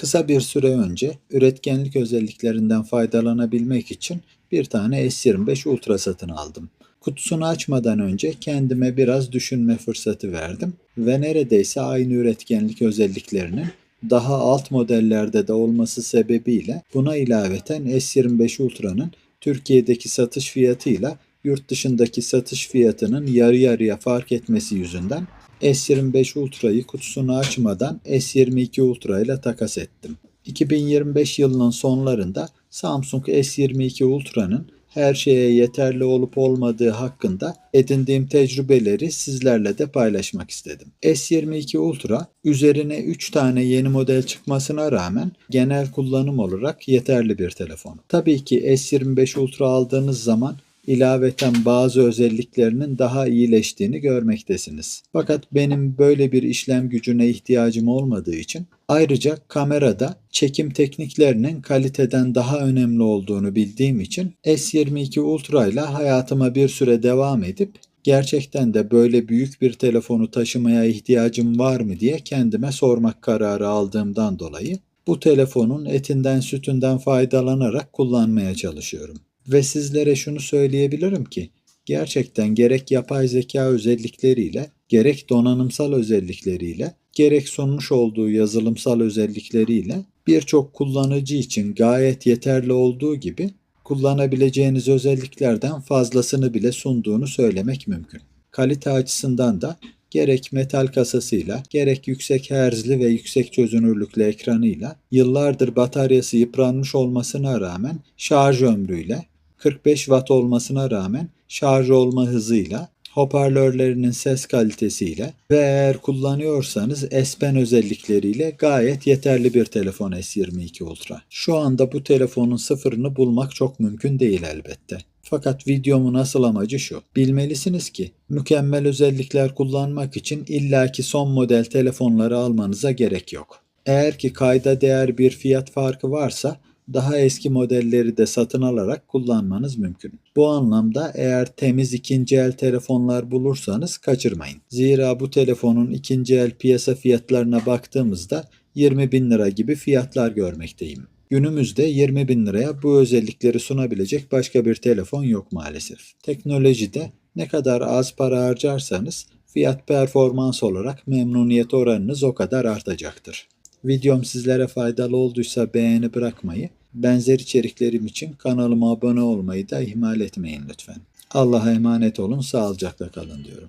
Kısa bir süre önce üretkenlik özelliklerinden faydalanabilmek için bir tane S25 Ultra satın aldım. Kutusunu açmadan önce kendime biraz düşünme fırsatı verdim ve neredeyse aynı üretkenlik özelliklerinin daha alt modellerde de olması sebebiyle buna ilaveten S25 Ultra'nın Türkiye'deki satış fiyatıyla yurt dışındaki satış fiyatının yarı yarıya fark etmesi yüzünden S25 Ultra'yı kutusunu açmadan S22 Ultra ile takas ettim. 2025 yılının sonlarında Samsung S22 Ultra'nın her şeye yeterli olup olmadığı hakkında edindiğim tecrübeleri sizlerle de paylaşmak istedim. S22 Ultra üzerine 3 tane yeni model çıkmasına rağmen genel kullanım olarak yeterli bir telefon. Tabii ki S25 Ultra aldığınız zaman ilaveten bazı özelliklerinin daha iyileştiğini görmektesiniz. Fakat benim böyle bir işlem gücüne ihtiyacım olmadığı için ayrıca kamerada çekim tekniklerinin kaliteden daha önemli olduğunu bildiğim için S22 Ultra ile hayatıma bir süre devam edip gerçekten de böyle büyük bir telefonu taşımaya ihtiyacım var mı diye kendime sormak kararı aldığımdan dolayı bu telefonun etinden sütünden faydalanarak kullanmaya çalışıyorum. Ve sizlere şunu söyleyebilirim ki gerçekten gerek yapay zeka özellikleriyle, gerek donanımsal özellikleriyle, gerek sunmuş olduğu yazılımsal özellikleriyle birçok kullanıcı için gayet yeterli olduğu gibi kullanabileceğiniz özelliklerden fazlasını bile sunduğunu söylemek mümkün. Kalite açısından da gerek metal kasasıyla, gerek yüksek herzli ve yüksek çözünürlüklü ekranıyla, yıllardır bataryası yıpranmış olmasına rağmen şarj ömrüyle, 45 watt olmasına rağmen şarj olma hızıyla, hoparlörlerinin ses kalitesiyle ve eğer kullanıyorsanız S Pen özellikleriyle gayet yeterli bir telefon S22 Ultra. Şu anda bu telefonun sıfırını bulmak çok mümkün değil elbette. Fakat videomun asıl amacı şu. Bilmelisiniz ki mükemmel özellikler kullanmak için illaki son model telefonları almanıza gerek yok. Eğer ki kayda değer bir fiyat farkı varsa daha eski modelleri de satın alarak kullanmanız mümkün. Bu anlamda eğer temiz ikinci el telefonlar bulursanız kaçırmayın. Zira bu telefonun ikinci el piyasa fiyatlarına baktığımızda 20 bin lira gibi fiyatlar görmekteyim. Günümüzde 20 bin liraya bu özellikleri sunabilecek başka bir telefon yok maalesef. Teknolojide ne kadar az para harcarsanız fiyat performans olarak memnuniyet oranınız o kadar artacaktır. Videom sizlere faydalı olduysa beğeni bırakmayı, benzer içeriklerim için kanalıma abone olmayı da ihmal etmeyin lütfen. Allah'a emanet olun, sağlıcakla kalın diyorum.